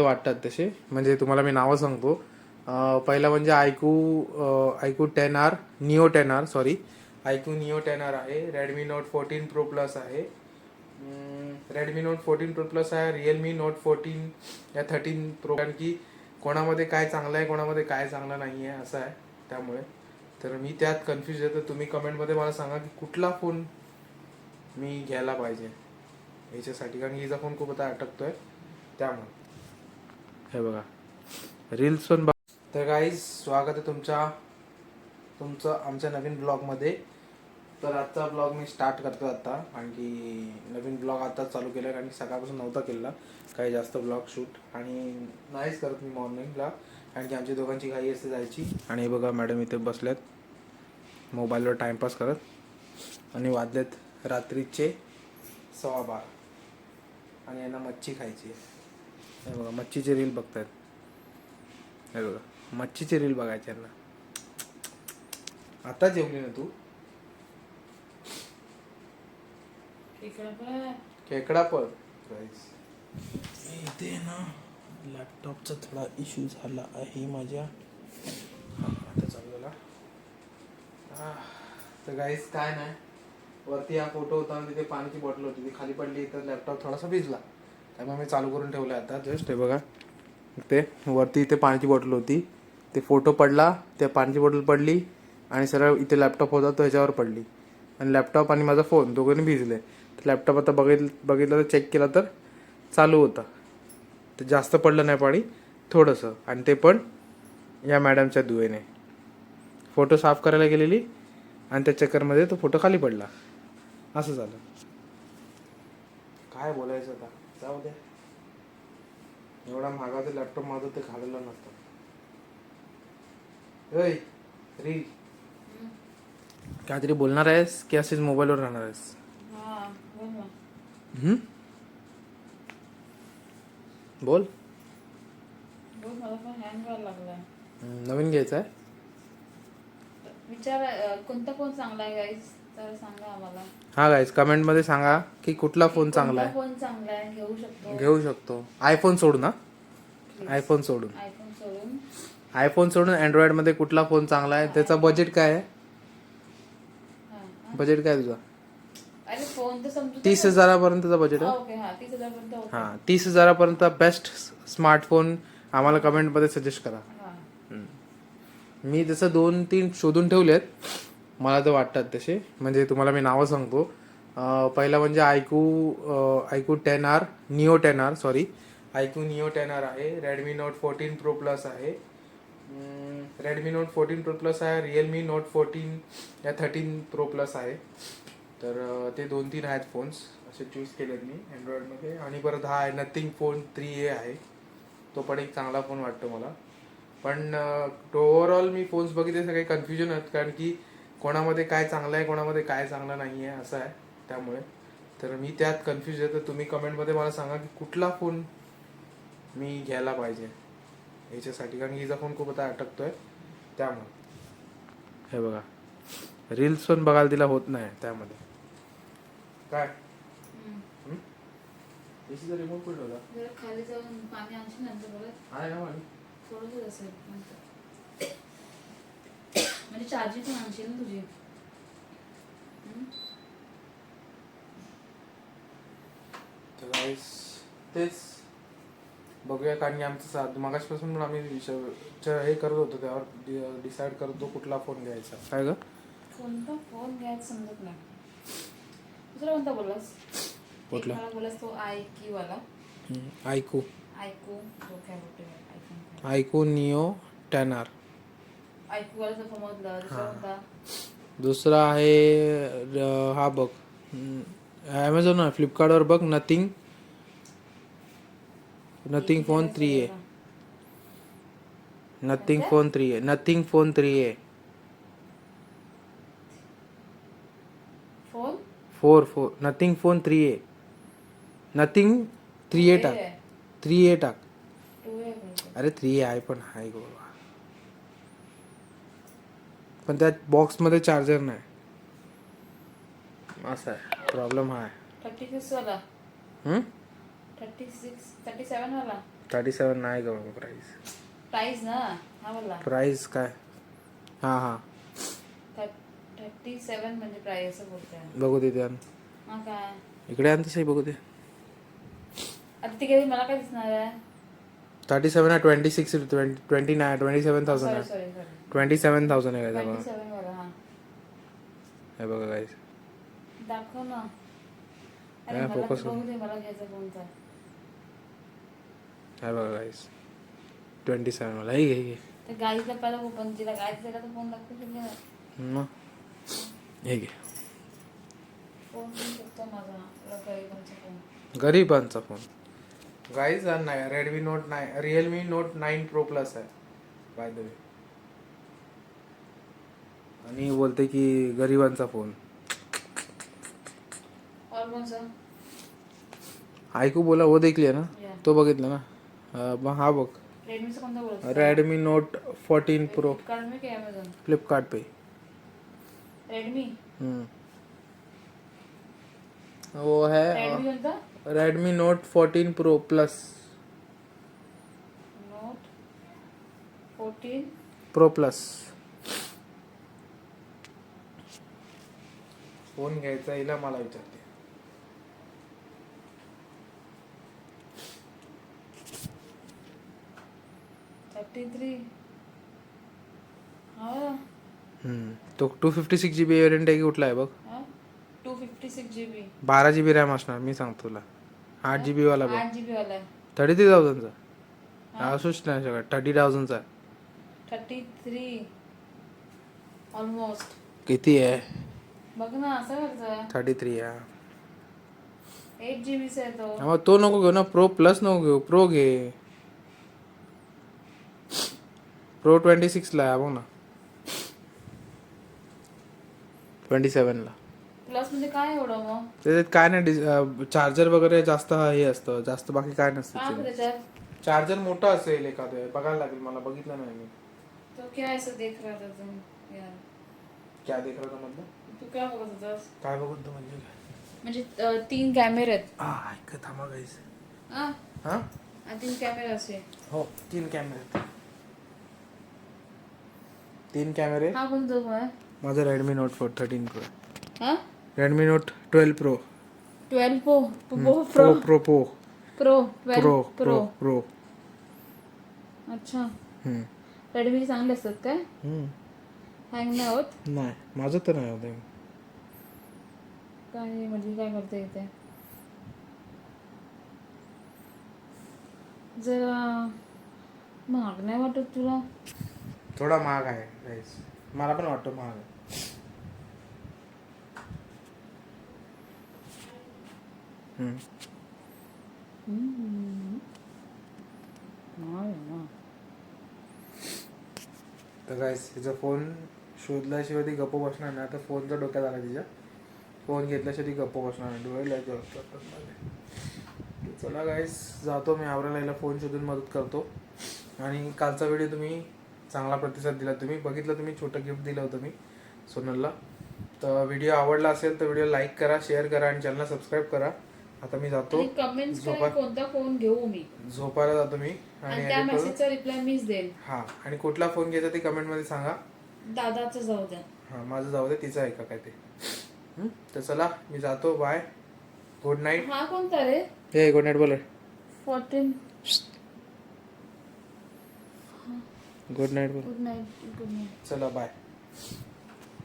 वाटतात तसे. म्हणजे तुम्हाला मी नावं सांगतो. पहिला म्हणजे iQOO iQOO ten R Neo ten R sorry iQOO Neo ten R आहे. Redmi Note fourteen Pro Plus आहे. Redmi Note fourteen Pro Plus आहे. रिअलमी नोट फोर्टीन या थर्टीन प्रो कारण की कोणामध्ये काय चांगलं आहे कोणामध्ये काय चांगलं नाही आहे असं आहे. त्यामुळे. तर मी त्यात कन्फ्यूज आहे. तर तुम्ही कमेंटमध्ये मला सांगा की कुठला फोन मी घ्यायला पाहिजे. याच्यासाठी. कारण की हिचा फोन खूप आता अटकतो आहे त्यामुळे. हे बघा. रील्स पण बघ. तर गाईज स्वागत आहे तुमच्या तुमचं आमच्या नवीन ब्लॉगमध्ये तर आजचा ब्लॉग मी स्टार्ट करतो आता. कारण की नवीन ब्लॉग आता चालू केला कारण की सकाळपासून नव्हता केला काही जास्त ब्लॉग शूट आणि नाहीच करत मी मॉर्निंगला कारण की आमच्या दोघांची घाई असते जायची. आणि हे बघा मॅडम इथे बसल्यात मोबाईलवर टाईमपास करत. आणि वाजलेत रात्रीचे सव्वा बारा. आणि यांना मच्छी खायची आहे. हे बघा मच्छीचे रील बघतायत. हे बघा मच्छीचे रील बघायचे यांना. आता जेवली ना तू? खेकडा पण इथे ना लॅपटॉपचा थोडा इश्यू झाला आहे माझ्या. आता चाललेला. तर गाईस काय नाही. वरती हा फोटो होता तिथे पाण्याची बॉटल होती. ती खाली पडली तर लॅपटॉप थोडासा भिजला. त्यामुळे मी चालू करून ठेवला आता. जस्ट हे बघा. ते वरती इथे पाण्याची बॉटल होती. ते फोटो पडला त्या पाण्याची बॉटल पडली आणि सरळ इथे लॅपटॉप होता तो ह्याच्यावर पडली. आणि लॅपटॉप आणि माझा फोन दोघांनी भिजले. तर लॅपटॉप आता बघितलं बघितलं तर चेक केला तर चालू होता. ते जास्त पडलं नाही पाणी थोडंसं. आणि ते पण या मॅडमच्या दुवेने फोटो साफ करायला गेलेली आणि त्या चक्करमध्ये तो फोटो खाली पडला. असं झालं. काय बोलायचं आता? जाऊ द्या एवढा महागाचा लॅपटॉप माझं ते घालवलं नसतं. ऐ रील. काहीतरी बोलणार आहेस की असेच मोबाईलवर राहणार आहेस? हम्म? बोल. हम्म, नवीन घ्यायचं आहे विचार अ, कोणता फोन चांगला आहे गाईस तर सांगा आम्हाला. हा गाईज कमेंटमध्ये सांगा की कुठला फोन चांगला कोणता फोन चांगला आहे? घेऊ शकतो. आहे घेऊ शकतो. आयफोन सोडून ना आयफोन सोडून. आयफोन सोडून. आयफोन सोडून अँड्रॉइडमध्ये कुठला फोन चांगला आहे? त्याचा बजेट काय आहे. बजेट काय तुझा? अरे फोन तर समजू दे तीस. हजारापर्यंतचा बजेट हा, आहे ओके हा तीस ओके. हा तीस हजारापर्यंत बेस्ट स्मार्टफोन आम्हाला कमेंटमध्ये सजेस्ट करा. हा. मी तसं दोन तीन शोधून ठेवलेत मला तर वाटतात तसे. म्हणजे तुम्हाला मी नावं सांगतो. पहिलं पहिला म्हणजे iQOO iQOO ten R Neo ten R sorry iQOO Neo ten R आहे. Redmi Note fourteen Pro Plus आहे. Redmi Note fourteen Pro Plus आहे. रिअलमी नोट फोर्टीन या थर्टीन प्रो प्लस आहे. तर ते दोन तीन आहेत फोन्स असे चूज केलेत मी अँड्रॉइडमध्ये आणि परत हा आहे नथिंग फोन थ्री ए आहे. तो पण एक चांगला फोन वाटतो मला. पण ओव्हरऑल मी फोन्स बघितले सगळे कन्फ्युजन आहेत कारण की कोणामध्ये काय चांगलं आहे कोणामध्ये काय चांगलं नाही आहे असं आहे. त्यामुळे. तर मी त्यात कन्फ्यूज आहे. तर तुम्ही कमेंटमध्ये मला सांगा की कुठला फोन मी घ्यायला पाहिजे? याच्यासाठी. कारण की हिचा फोन खूप आता अटकतोय. त्यामुळे. हे बघा. रील्स पण बघायला तिला होत नाही त्यामध्ये. काय. एसीचा रिमोट कुठे होता खाली जाऊन पाणी आणशील नंतर परत आहे ना पाणी? थोडंसं असेल नंतर म्हणजे चार्जिंग पण आणशील ना तुझी? तर guys, तेच. बघूया कारण की आमचं साध मागासपासून पण आम्ही विषय च- हे करत होतो त्यावर डिसाईड करत कुठला फोन घ्यायचा. काय ग? कोणता फोन घ्यायचं समजत नाही. दुसरा कोणता बोललास? कुठला? मला बोललास तो आय की वाला आयकू ऐकू तो काय बोलतोय ऐकून आयकू निओ टेन आर समजलं दुसरा कोणता? दुसरा आहे र- हा बघ. ॲमेझॉन फ्लिपकार्टवर बघ Nothing Nothing phone three A Nothing phone three A Nothing phone three A phone four four Nothing phone three A Nothing three A टाक. थ्री ए टाक. टू अरे थ्री आहे पण आहे गो पण त्यात बॉक्समध्ये चार्जर नाही. असं आहे. प्रॉब्लेम हा आहे. थर्टी सिक्स वाला? थर्टी सिक्स थर्टी सेवन वाला. थर्टी सेवन नाही का प्राईस प्राईस ना? हा बोला प्राईस काय? हां हां. थर्टी सेवन म्हणजे प्राईस असं बोलतोय बघू दे ते आण. हा काय? इकडे आण तसंही बघू दे. आता ती काही मला काय दिसणार आहे? थर्टी सेवन आहे twenty six twenty twenty nine twenty seven thousand आहे sorry sorry twenty seven thousand आहे का ट्वेंटी बघा सेवन वाला हा हे बघा गाईस दाखव ना अरे हा, मला focus बघू दे मला घ्यायचा कोणता हे बघा गाईस ट्वेंटी सेवन वाला हे घे हे घे तर गाडीचा पहिला ओपन तिला गाडीचा का फोन दाखवू शकले ना मग हे घे फोन घेऊ शकतो माझा आपला गरिबांचा फोन गरीबांचा फोन गाईज नाही Redmi Note nine Realme Note nine Pro Plus आहे बाय द वे आणि बोलते की गरिबांचा फोन और कौन सा? ऐकू बोला हो देखली ना? या तो बघितला ना? अं, मग हा बघ. रेडमीचा कोणता बोलत Redmi Note fourteen Pro Flipkart में क्या अमेझॉन फ्लिपकार्ट पे. रेडमी हम्म. वो है रेडमी कोणता Redmi Note fourteen Pro Plus Note fourteen Pro Plus phone घ्यायचा हिला मला विचारते. थर्टी थ्री हा. हम्म. तो two fifty six G B variant आहे की कुठला आहे बघ? सिक्स जी बी बारा जी बी रॅम असणार मी सांगतो तुला. आठ जी बी वाला बघ. आठ जी बी वाला आहे. थर्टी थ्री थाउजंडचा असूच नाही सगळं थर्टी थाउजंडचा थर्टी थ्री ऑलमोस्ट किती आहे? बघ ना असं करतं थर्टी थ्री आहे एट जी बीचा आहे तो. मग तो नको घेऊ ना. प्रो प्लस नको घेऊ. प्रो घे. प्रो ट्वेंटी सिक्सला आहे बघ ना. ट्वेंटी सेवनला प्लस म्हणजे काय एवढं मग? त्याच्यात काय नाही चार्जर वगैरे जास्त हे असतं जास्त बाकी काय काय नसतं त्याच्यात? चार्जर मोठा असेल एखादं बघायला लागेल मला बघितलं नाही मी. तो क्या ऐसा देख रहा था तुम? यार क्या देख रहा था मतलब? तू काय बघत होतास? काय बघत होतो म्हणजे? काय म्हणजे अं, तीन कॅमेरे आहेत. हा ऐक थांबा गाईस हा हा? आणि तीन कॅमेरे असे. हो तीन कॅमेरे तीन कॅमेरे हा कोणतो मग माझा Redmi Note four thirteen Pro हा? Redmi Note twelve Pro twelve Pro Pro Pro Pro Pro Pro Pro अच्छा. रेडमी चांगले असतात काय? हम्म. हँग नाही होत? नाही माझं तर नाही होत. काय म्हणजे काय करते इथे जरा महाग नाही वाटत तुला? थोडा महाग आहे मला पण वाटतं महाग आहे हम्म. ना तर गाईस तिचा फोन शोधल्याशिवाय ती गप्प बसणार नाही. आता फोनचा डोक्यात आला तिच्या. फोन घेतल्याशिवाय ती गप्प बसणार नाही. डोळे लायचं चला गाईस जातो मी. आवरायला फोन शोधून मदत करतो. आणि कालचा व्हिडिओ तुम्ही चांगला प्रतिसाद दिला तुम्ही. बघितलं तुम्ही छोटं गिफ्ट दिलं होतं मी सोनलला. तर व्हिडिओ आवडला असेल तर व्हिडिओ लाईक करा शेअर करा आणि चॅनलला सबस्क्राईब करा. आता मी जातो. आणि कमेंट्स. कोणता फोन घेऊ मी? झोपायला जातो मी. आणि त्या मेसेजचा रिप्लाय मीच देईल हा आणि कुठला फोन घ्यायचा ते कमेंटमध्ये सांगा. दादाचं जाऊ द्या. हा माझं जाऊ दे तिचं ऐका काय ते. हं? तर चला मी जातो बाय गुड नाईट हा कोणता रे? हे गुड नाईट बोल. फोर्टीन गुड नाईट बोल. गुड नाईट गुड नाईट चला बाय